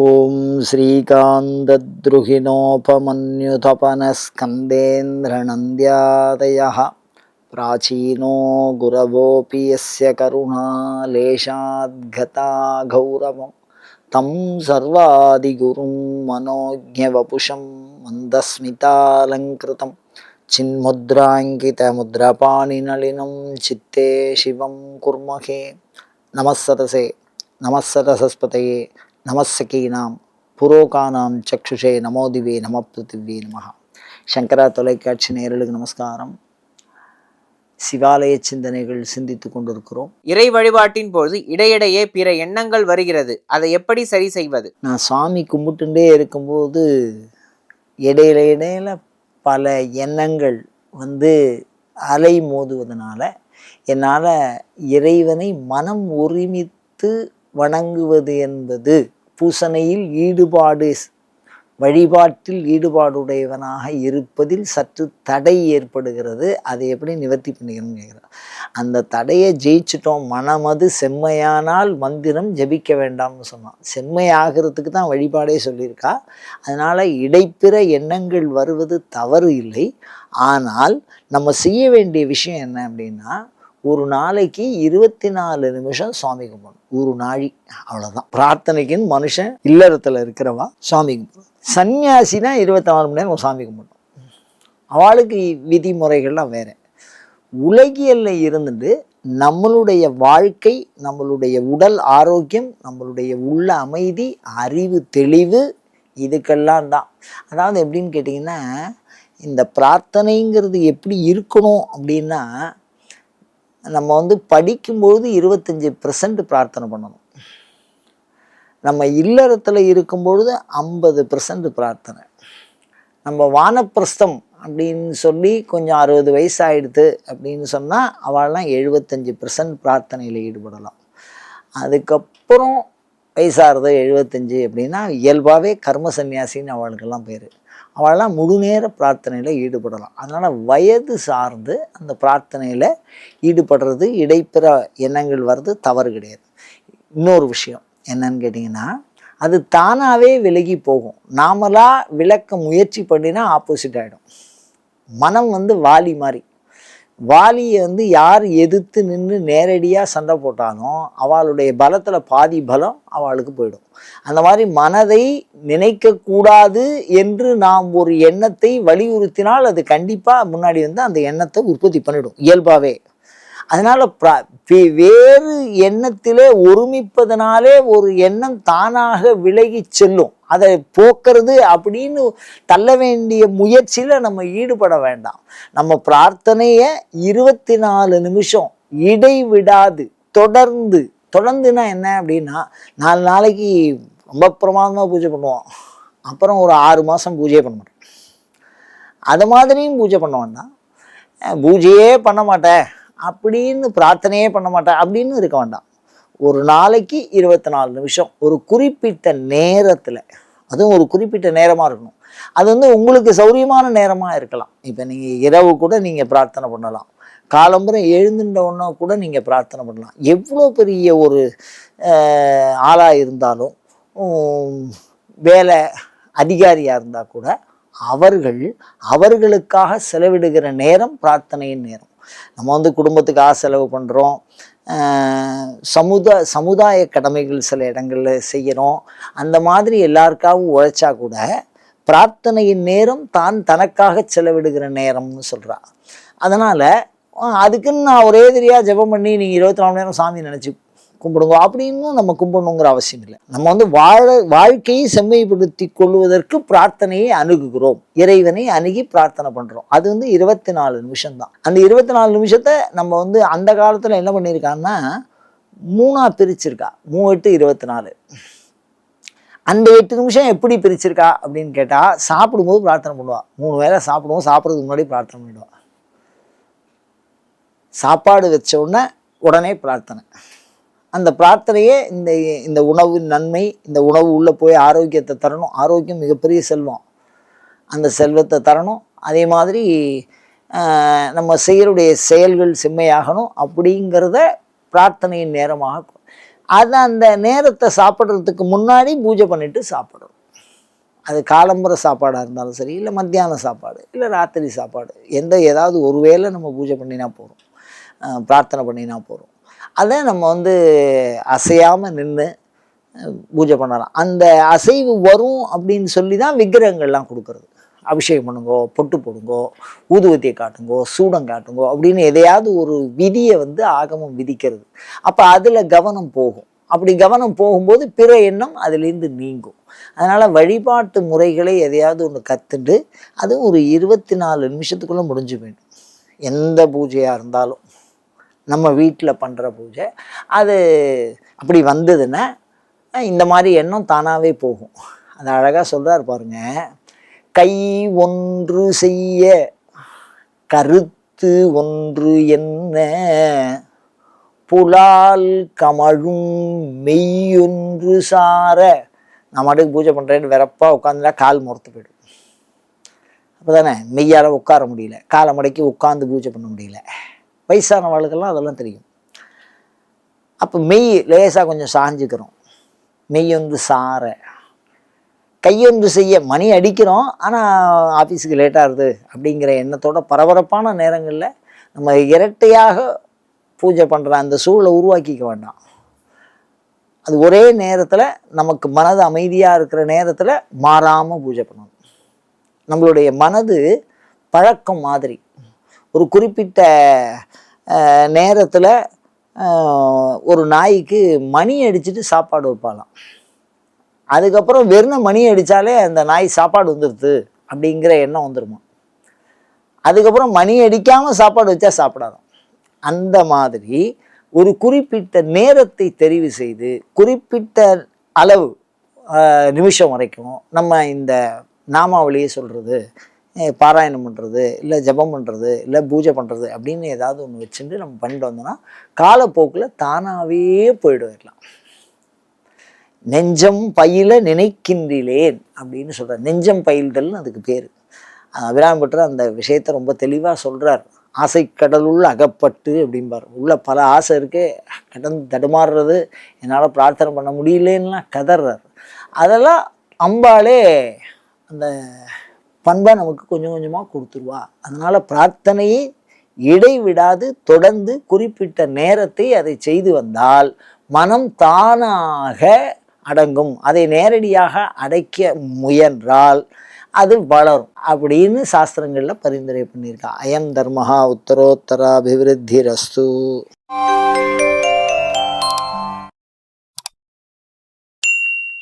ॐ श्रीकान्तद्रुहिणोपमन्युतपनस्कन्देन्द्रनन्द्यादयः प्राचीनो गुरवोऽपि यस्य करुणालेशाद्गता गौरवं तं सर्वादिगुरुं मनोज्ञवपुषं मन्दस्मितालङ्कृतं चिन्मुद्राङ्कितमुद्रपाणिनलिनं चित्ते शिवं कुर्महे नमः सदसे नमः सरसस्पतये நமசகீனாம் புரோகானாம் சக்ஷுஷே நமோதிவே நம பிருத்திவே நமஹ சங்கரா தொலைக்காட்சி நேயர்களுக்கு நமஸ்காரம். சிவாலய சிந்தனைகள் சிந்தித்து கொண்டிருக்கிறோம். இறை வழிபாட்டின் போது இடையிடையே பிற எண்ணங்கள் வருகிறது. அதை எப்படி சரி செய்வது? நான் சாமி கும்பிட்டுட்டே இருக்கும்போது இடையில இடையில பல எண்ணங்கள் வந்து அலை மோதுவதனால என்னால் இறைவனை மனம் ஒருமித்து வணங்குவது என்பது பூசணையில் ஈடுபாடு வழிபாட்டில் ஈடுபாடுடையவனாக இருப்பதில் சற்று தடை ஏற்படுகிறது. அதை எப்படி நிவர்த்தி பண்ணிக்கணும்னு கேட்குறேன் அந்த தடையை ஜெயிச்சிட்டோம் மனமது செம்மையானால் மந்திரம் ஜபிக்க வேண்டாம்னு சொன்னான். செம்மையாகிறதுக்கு தான் வழிபாடே சொல்லியிருக்கா. அதனால் இடைப்பிற எண்ணங்கள் வருவது தவறு இல்லை. ஆனால் நம்ம செய்ய வேண்டிய விஷயம் என்ன அப்படின்னா ஒரு நாளைக்கு இருபத்தி நாலு நிமிஷம் சுவாமி கும்பிடணும். ஒரு நாழி அவ்வளோதான் பிரார்த்தனைக்குன்னு மனுஷன் இல்லறத்தில் இருக்கிறவா சுவாமி கும்பிடணும் சன்னியாசினா இருபத்தி நாலு மணி நேரம் சாமி கும்பிடணும். அவளுக்கு விதிமுறைகள்லாம் வேற. உலகியல்ல இருந்துட்டு நம்மளுடைய வாழ்க்கை நம்மளுடைய உடல் ஆரோக்கியம் நம்மளுடைய உள்ள அமைதி அறிவு தெளிவு இதுக்கெல்லாம் தான். அதாவது எப்படின்னு கேட்டிங்கன்னா இந்த பிரார்த்தனைங்கிறது எப்படி இருக்கணும் அப்படின்னா நம்ம வந்து படிக்கும்பொழுது இருபத்தஞ்சி பர்சன்ட் பிரார்த்தனை பண்ணணும். நம்ம இல்லறத்தில் இருக்கும்பொழுது ஐம்பது பர்சன்ட் பிரார்த்தனை. நம்ம வானப்பிரஸ்தம் அப்படின்னு சொல்லி கொஞ்சம் அறுபது வயசு ஆயிடுது அப்படின்னு சொன்னால் அவள்லாம் எழுபத்தஞ்சி பர்சன்ட் பிரார்த்தனையில் ஈடுபடலாம். அதுக்கப்புறம் வயசாகிறது எழுபத்தஞ்சி அப்படின்னா இயல்பாகவே கர்ம சன்னியாசின்னு அவளுக்கெல்லாம் பேர். அவளெல்லாம் முழுநேர பிரார்த்தனையில் ஈடுபடலாம். அதனால் வயது சார்ந்து அந்த பிரார்த்தனையில் ஈடுபடுறது இடைப்பிற எண்ணங்கள் வர்றது தவறு கிடையாது. இன்னொரு விஷயம் என்னன்னு கேட்டிங்கன்னா அது தானாகவே விலகி போகும். நாமளாக விளக்க முயற்சி பண்ணினா ஆப்போசிட் ஆகிடும் மனம் வந்து வாலி மாதிரி வாலியை வந்து யார் எதிர்த்து நின்று நேரடியாக சண்டை போட்டாலும் அவளுடைய பலத்தில் பாதி பலம் அவளுக்கு போயிடும். அந்த மாதிரி மனதை நினைக்கக்கூடாது என்று நாம் ஒரு எண்ணத்தை வலியுறுத்தினால் அது கண்டிப்பாக முன்னாடி வந்து அந்த எண்ணத்தை உற்பத்தி பண்ணிடும் இயல்பாகவே அதனால் வேறு எண்ணத்திலே ஒருமிப்பதனாலே ஒரு எண்ணம் தானாக விலகி செல்லும். அதை போக்குறது அப்படின்னு தள்ள வேண்டிய முயற்சியில் நம்ம ஈடுபட வேண்டாம். நம்ம பிரார்த்தனையை இருபத்தி நாலு நிமிஷம் இடைவிடாது தொடர்ந்து. தொடர்ந்துனா என்ன அப்படின்னா நாலு நாளைக்கு ரொம்ப பிரமாதமாக பூஜை பண்ணுவோம். அப்புறம் ஒரு ஆறு மாதம் பூஜையே பண்ண மாட்டோம். அது மாதிரியும் பூஜை பண்ணுவேன்னா பூஜையே பண்ண மாட்டேன் அப்படின்னு பிரார்த்தனையே பண்ண மாட்டேன் அப்படின்னு இருக்க வேண்டாம். ஒரு நாளைக்கு இருபத்தி நாலு நிமிஷம். ஒரு குறிப்பிட்ட நேரத்தில் அதுவும் ஒரு குறிப்பிட்ட நேரமாக இருக்கணும். அது வந்து உங்களுக்கு சௌரியமான நேரமாக இருக்கலாம். இப்போ நீங்கள் இரவு கூட நீங்கள் பிரார்த்தனை பண்ணலாம். காலம்புரை எழுந்துட்ட உடனே கூட நீங்கள் பிரார்த்தனை பண்ணலாம். எவ்வளோ பெரிய ஒரு ஆளாக இருந்தாலும் வேலை அதிகாரியாக இருந்தால் கூட அவர்கள் அவர்களுக்காக செலவிடுகிற நேரம் பிரார்த்தனையின் நேரம். நம்ம வந்து குடும்பத்துக்காக செலவு பண்ணுறோம் சமுதா சமுதாய கடமைகள் சில இடங்களில் செய்கிறோம் அந்த மாதிரி எல்லாருக்காகவும் உழைச்சா கூட பிரார்த்தனையின் நேரம் தான் தனக்காக செலவிடுகிற நேரம்னு சொல்கிறா அதனால் அதுக்குன்னு நான் ஒரே தெரியாக ஜெபம் பண்ணி நீங்கள் இருபத்தி நாலு நேரம் சாமி நினச்சி கும்பிடுங்க. அப்படின்னு நம்ம கும்பிடணுங்கிற அவசியம் இல்லை. நம்ம வந்து வாழ வாழ்க்கையை செம்மைப்படுத்தி கொள்வதற்கு பிரார்த்தனையை அணுகுகிறோம். இறைவனை அணுகி பிரார்த்தனை பண்ணுறோம் அது வந்து இருபத்தி நாலு நிமிஷம் தான் அந்த இருபத்தி நாலு நிமிஷத்தை நம்ம வந்து அந்த காலத்தில் என்ன பண்ணியிருக்காங்கன்னா மூணாக பிரிச்சிருக்கா. எட்டு இருபத்தி நாலு அந்த எட்டு நிமிஷம் எப்படி பிரிச்சிருக்கா அப்படின்னு கேட்டால் சாப்பிடும்போது பிரார்த்தனை பண்ணுவா. மூணு வேளை சாப்பிடுவோம் சாப்பிட்றதுக்கு முன்னாடி பிரார்த்தனை பண்ணிடுவா. சாப்பாடு வச்ச உடனே உடனே பிரார்த்தனை. அந்த பிரார்த்தனையே இந்த இந்த உணவின் நன்மை இந்த உணவு உள்ளே போய் ஆரோக்கியத்தை தரணும். ஆரோக்கியம் மிகப்பெரிய செல்வம். அந்த செல்வத்தை தரணும். அதே மாதிரி நம்ம செய்யருடைய செயல்கள் செம்மையாகணும் அப்படிங்கிறத பிரார்த்தனையின் நேரமாக அதை அந்த நேரத்தை சாப்பிட்றதுக்கு முன்னாடி பூஜை பண்ணிவிட்டு சாப்பிடணும். அது காலம்புற சாப்பாடாக இருந்தாலும் சரி இல்லை மத்தியான சாப்பாடு இல்லை ராத்திரி சாப்பாடு எந்த ஏதாவது ஒரு வேளை நம்ம பூஜை பண்ணினா போகிறோம் பிரார்த்தனை பண்ணினா போகிறோம் அதை நம்ம வந்து அசையாமல் நின்று பூஜை பண்ணலாம். அந்த அசைவு வரும் அப்படின்னு சொல்லி தான் விக்கிரகங்கள்லாம் கொடுக்கறது. அபிஷேகம் பண்ணுங்கோ பொட்டு போடுங்கோ ஊதுவத்தியை காட்டுங்கோ சூடம் காட்டுங்கோ அப்படின்னு எதையாவது ஒரு விதியை வந்து ஆகமம் விதிக்கிறது. அப்போ அதில் கவனம் போகும். அப்படி கவனம் போகும்போது பிற எண்ணம் அதுலேருந்து நீங்கும். அதனால் வழிபாட்டு முறைகளை எதையாவது ஒன்று கற்றுண்டு அது ஒரு இருபத்தி நாலு நிமிஷத்துக்குள்ளே முடிஞ்சு போயிடும். எந்த பூஜையாக இருந்தாலும். நம்ம வீட்டில் பண்ணுற பூஜை. அது அப்படி வந்ததுன்னா இந்த மாதிரி எண்ணம் தானாகவே போகும். அது அழகாக சொல்கிறார் பாருங்க. கை ஒன்று செய்ய கருத்து ஒன்று என்ன? புலால் கமழும் மெய்யொன்று சார. நான் மாட்டுக்கு பூஜை பண்ணுறேன்னு வெறப்பாக உட்காந்துட்டா கால் முறத்து போயிடும். அப்போ தானே மெய்யால் உட்கார முடியல. காலை மடக்கி உட்காந்து பூஜை பண்ண முடியல. வயசானவளுக்கெல்லாம் அதெல்லாம் தெரியும். அப்போ மெய் லேசாக கொஞ்சம் சாஞ்சுக்கிறோம். மெய்யொன்று சார கையொன்று செய்ய மணி அடிக்கிறோம். ஆனால் ஆஃபீஸுக்கு லேட்டாகுது அப்படிங்கிற எண்ணத்தோட பரபரப்பான நேரங்களில் நம்ம இரட்டையாக பூஜை பண்ணுற அந்த சூழலை உருவாக்கிக்க வேண்டாம். அது ஒரே நேரத்தில் நமக்கு மனது அமைதியாக இருக்கிற நேரத்தில் மாறாமல் பூஜை பண்ணணும். நம்மளுடைய மனது பழக்கம் மாதிரி. ஒரு குறிப்பிட்ட நேரத்தில் ஒரு நாய்க்கு மணி அடிச்சுட்டு சாப்பாடு வைப்பாலாம் அதுக்கப்புறம் வெறும் மணி அடித்தாலே அந்த நாய் சாப்பாடு வந்துடுது அப்படிங்கிற எண்ணம் வந்துடுமா அதுக்கப்புறம் மணி அடிக்காமல் சாப்பாடு வச்சா சாப்பிடாதான் அந்த மாதிரி ஒரு குறிப்பிட்ட நேரத்தை தெரிவு செய்து குறிப்பிட்ட அளவு நிமிஷம் வரைக்கும் நம்ம இந்த நாமாவளியை சொல்கிறது பாராயணம் பண்ணுறது இல்லை ஜெபம் பண்ணுறது இல்லை பூஜை பண்ணுறது அப்படின்னு ஏதாவது ஒன்று வச்சுட்டு நம்ம பண்ணிட்டு வந்தோம்னா காலப்போக்கில் தானாகவே போயிடுவிடலாம் நெஞ்சம் பயில நினைக்கின்றேன் அப்படின்னு சொல்கிறார் நெஞ்சம் பயில்தல்னு அதுக்கு பேர். அபிராமி பட்டர் அந்த விஷயத்தை ரொம்ப தெளிவாக சொல்கிறார் ஆசை கடலுள் அகப்பட்டு அப்படிம்பார். உள்ள பல ஆசை இருக்கு கடந்து தடுமாறுறது என்னால் பிரார்த்தனை பண்ண முடியலன்னா கதறார். அதெல்லாம் அம்பாளே அந்த பண்பை நமக்கு கொஞ்சம் கொஞ்சமாக கொடுத்துருவா. அதனால் பிரார்த்தனையை இடைவிடாது தொடர்ந்து குறிப்பிட்ட நேரத்தை அதை செய்து வந்தால் மனம் தானாக அடங்கும். அதை நேரடியாக அடைக்க முயன்றால் அது வளரும் அப்படின்னு சாஸ்திரங்களில் பரிந்துரை பண்ணியிருக்கா. அயம் தர்மஹா உத்தரோத்தராபிவிருத்தி ரஸ்து